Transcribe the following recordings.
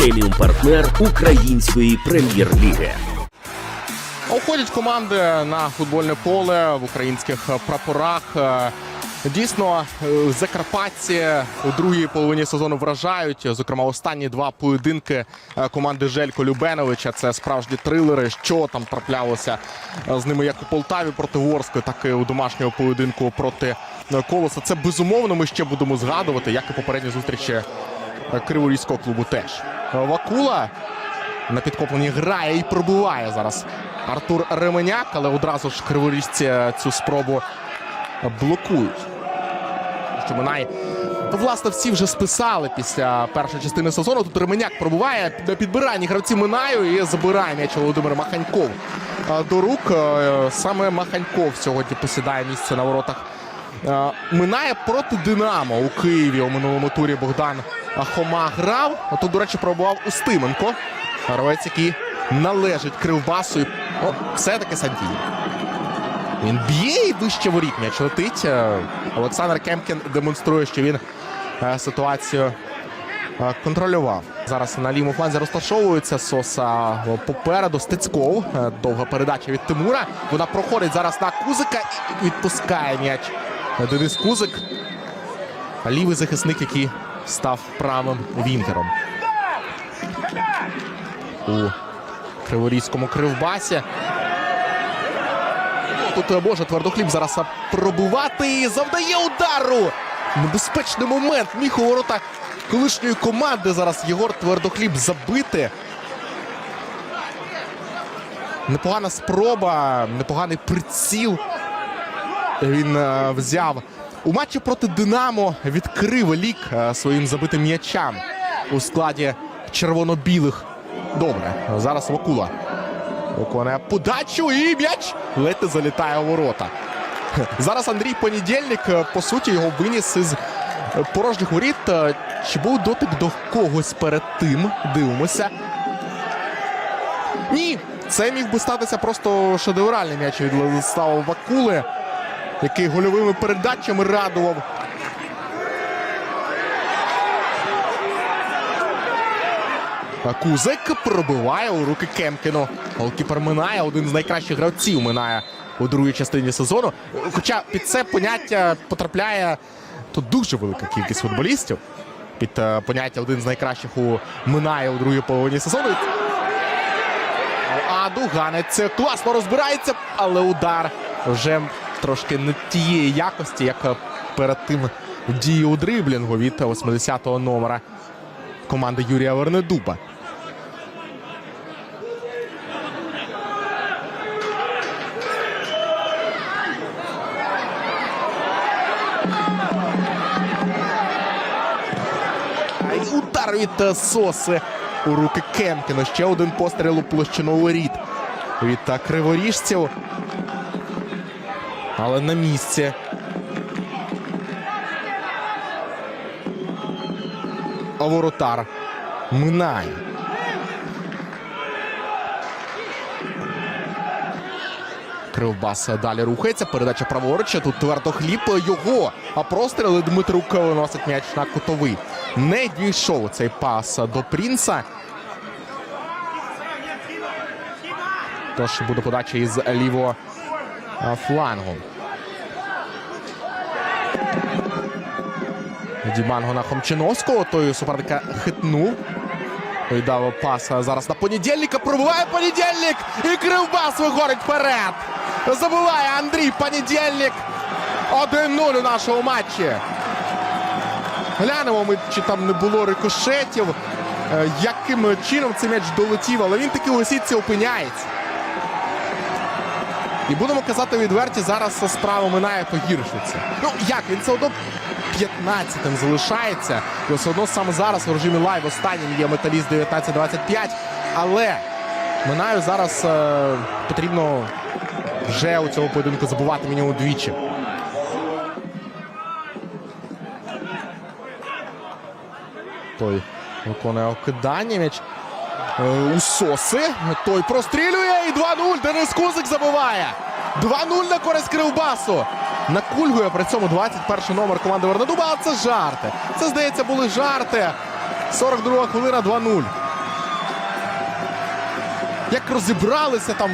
преміум партнер української прем'єр-ліги. Уходять команди на футбольне поле в українських прапорах. Дійсно, закарпатці у другій половині сезону вражають. Зокрема, останні два поєдинки команди Желько Любеновича. Це справжні трилери. Що там траплялося з ними як у Полтаві проти Ворскли, так і у домашнього поєдинку проти Колоса. Це безумовно. Ми ще будемо згадувати, як і попередні зустрічі Криворізького клубу. Теж Е, Вакула на підкопленні грає і пробиває зараз Артур Ременяк, але одразу ж криворіжці цю спробу блокують. Що Минай, ну, власне, всі вже списали після першої частини сезону. Тут Ременяк пробуває на підбиранні гравці Минаю і забирає м'яч Володимир Маханьков е, до рук. Е, Саме Маханьков сьогодні посідає місце на воротах. Е, Минає проти Динамо у Києві у минулому турі Богдан Хома грав. Отут, до речі, пробував Устименко. Гравець, який належить Кривбасу. І, О, все-таки Сантій. Він б'є і вище воріт м'яч летить. Е, Олександр Кемкін демонструє, що він е, ситуацію е, контролював. Зараз на лівому фланзі розташовується Соса попереду. Стецьков. Довга передача від Тимура. Вона проходить зараз на Кузика і відпускає м'яч. Денис Кузик. Лівий захисник, який став правим вінгером. У Криворізькому кривбасі. Тут е, може твердохліб зараз е, пробувати і завдає удару. Небезпечний момент. Міг у ворота колишньої команди зараз Єгор Твердохліб забити. Непогана спроба, непоганий приціл. Він е, взяв у матчі проти Динамо. Відкрив лік е, своїм забитим м'ячам у складі червоно-білих. Добре, зараз Вакула. Виконує подачу і м'яч ледь залітає у ворота. Зараз Андрій Понедільник, е, по суті, його виніс із порожніх воріт. Е, Чи був дотик до когось перед тим? Дивимося. Ні, це міг би статися просто шедевральний м'яч від Владислава Вакули, який гольовими передачами радував. Кузик пробиває у руки Кемкіну. Голкіпер минає один з найкращих гравців минає у другій частині сезону. Хоча під це поняття потрапляє тут дуже велика кількість футболістів. Під е, поняття один з найкращих у минає у другій половині сезону. А Дуганець класно розбирається, але удар вже трошки не тієї якості, як е, перед тим діє у дриблінгу від 80-го номера команди Юрія Вернедуба. Удар від е, Соси у руки Кемкіна. Ще один постріл у площину воріт від е, криворіжців. Але на місці. А воротар минає. Кривбас далі рухається. Передача праворуч. Тут твердо хліб його. А простріли Дмитрук виносить м'яч на кутовий. Не дійшов цей пас до Прінса. Тож буде подача із лівого флангу. Діманго на Хомчиновського. Той суперника хитнув. Віддав пас зараз на понедільника. Пробиває понедільник. І Кривбас виходить вперед. Забиває Андрій Понедільник. 1-0 у нашому матчі. Глянемо, ми, чи там не було рикошетів. е, Яким чином цей м'яч долетів, але він таки у сітці опиняється. І будемо казати відверті, зараз справа минає погіршиться. Ну як він все одно 15-м залишається. І все одно саме зараз в режимі лайв останнім є металіст 19-25. Але минаю зараз е, потрібно вже у цьому поєдинку забувати мінімум двічі. Той виконує окидання м'яч. Е, У Соси. Той прострілює і 2-0. Денис Кузик забиває. 2-0 на користь Кривбасу. Накульгує при цьому 21 номер команди Вернедуба. А це жарти. Це, здається, були жарти. 42 хвилина 2-0. як розібралися там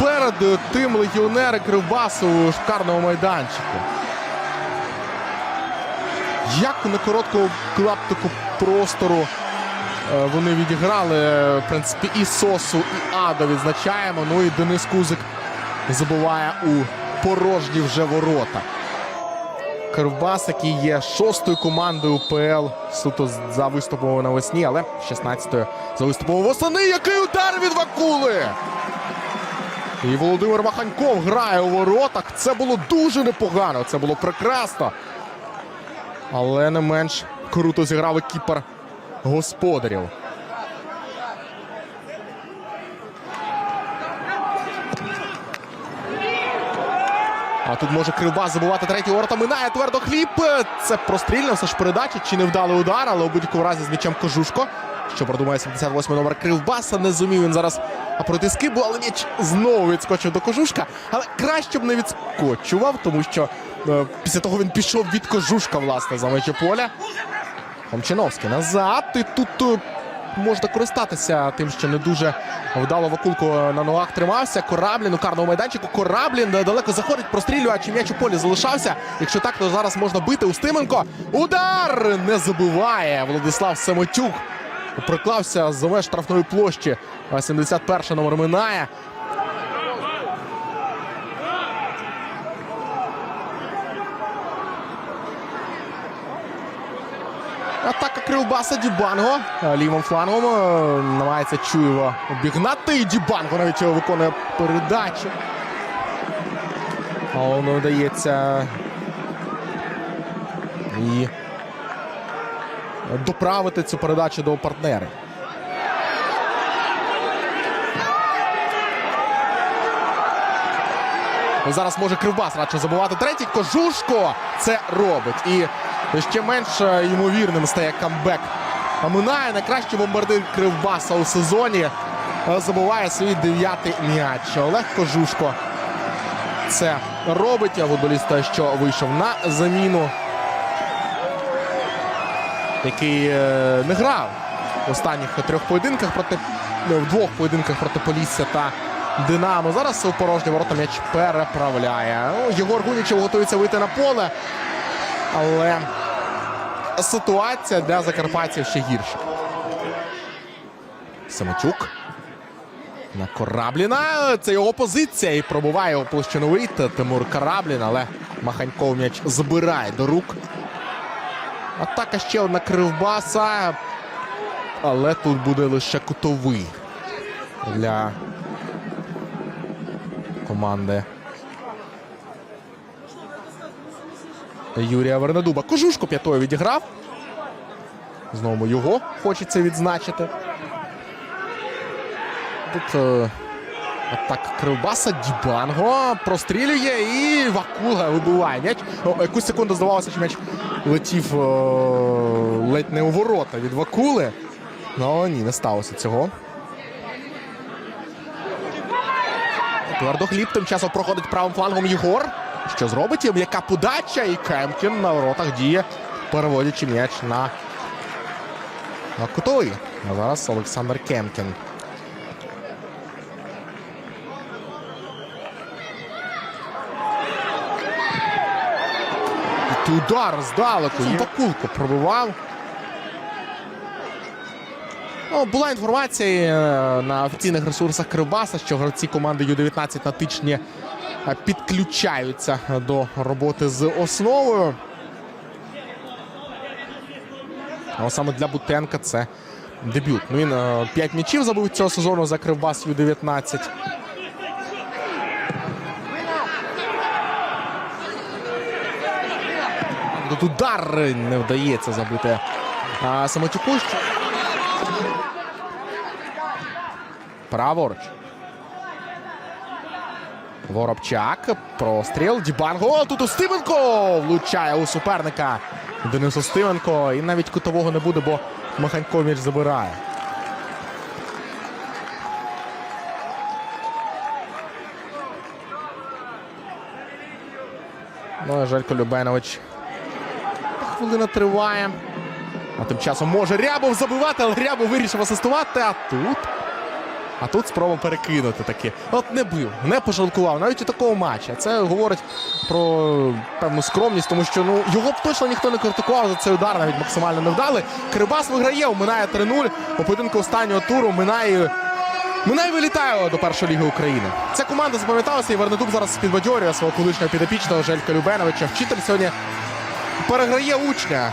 перед е, тим легіонери Кривбасу у шикарному майданчику. Як на короткому клаптику простору е, вони відіграли, е, в принципі, і Сосу, і Ада відзначаємо. Ну і Денис Кузик забуває у порожні вже ворота. Кривбас, який є шостою командою УПЛ суто за виступом навесні, але 16-ю за виступом восени. Який удар від Вакули! І Володимир Маханьков грає у воротах. Це було дуже непогано. Це було прекрасно. Але не менш круто зіграв і кіпер господарів. А тут може Кривбас забувати третій ворота. Минає твердо хліб. Це прострільно, все ж передача. Чи не вдалий удар, але у будь-якому разі з м'ячем Кожушко. Що продумає 78 номер Кривбаса. Не зумів він зараз пройти скибу, але м'яч знову відскочив до Кожушка. Але краще б не відскочував, тому що е, після того він пішов від Кожушка, власне, за межі поля. Хомчиновський назад. І тут е, можна користатися тим, що не дуже вдало Вакулко на ногах тримався. Кораблін у карному майданчику. Кораблін далеко заходить, прострілює, а чи м'яч у полі залишався. Якщо так, то зараз можна бити Устименко. Удар не забиває Владислав Самотюк. Приклався за меж штрафної площі. А 71 номер минає. Атака Кривбаса Дібанго. Е, Лівим флангом е, намагається Чуєва обігнати. І Дібанго навіть е, виконує передачу. Але не вдається. І доправити цю передачу до партнерів. Ну, Зараз може Кривбас радше забувати третій. Кожушко це робить. І ще менш е, ймовірним стає камбек. А минає найкращий бомбардир Кривбаса у сезоні. Е, Забуває свій дев'ятий м'яч. Олег Кожушко це робить. А що вийшов на заміну. Який е, не грав в останніх трьох поєдинках проти в двох поєдинках проти Полісся та Динамо. Зараз у порожні ворота м'яч переправляє. Ну, Єгор Гунічев готується вийти на поле. Але ситуація для закарпатців ще гірша. Самотюк. На Корабліна. Це його позиція. І пробуває його площину вийти. Тимур Кораблін, але Маханьков м'яч забирає до рук. Атака ще одна кривбаса. Але тут буде лише кутовий для команди Юрія Вернедуба. Кожушко п'ятою відіграв. Знову його хочеться відзначити. Тут е, атака Кривбаса, Дібанго прострілює і Вакула вибиває м'яч. Якусь секунду здавалося, що м'яч летів е, ледь не у ворота від Вакули. Ну ні, не сталося цього. Твердохліб тим часом проходить правим флангом Єгор. Що зробить? І М'яка подача і Кемкін на воротах діє, переводячи м'яч на, на кутовий. А зараз Олександр Кемкін. І удар здалеку. І Вакулко пробивав. Ну, була інформація е, на офіційних ресурсах Кривбаса, що гравці команди Ю-19 на тичні підключаються до роботи з основою. Але саме для Бутенка це дебют. Ну, він 5 м'ячів забив цього сезону за Кривбас Ю-19. Тут удар не вдається забити а, Самотюку. Праворуч. Воробчак. Простріл. Дібанго. Тут Устименко влучає у суперника. Денис Устименко. І навіть кутового не буде, бо Маханько м'яч забирає. Ну, Желько Любенович. Хвилина триває. А тим часом може Рябов забивати, але Рябов вирішив асистувати. А тут А тут спроба перекинути таки. От не бив, не пожалкував, навіть у такого матча. Це говорить про певну скромність, тому що ну його б точно ніхто не критикував за цей удар, навіть максимально невдалий. Кирибас виграє, минає 3-0 у поєдинку останнього туру. Минає. Минай вилітає до першої ліги України. Ця команда запам'яталася і Вернедуб зараз підбадьорює свого колишнього підопічного Желька Любеновича. Вчитель сьогодні переграє учня.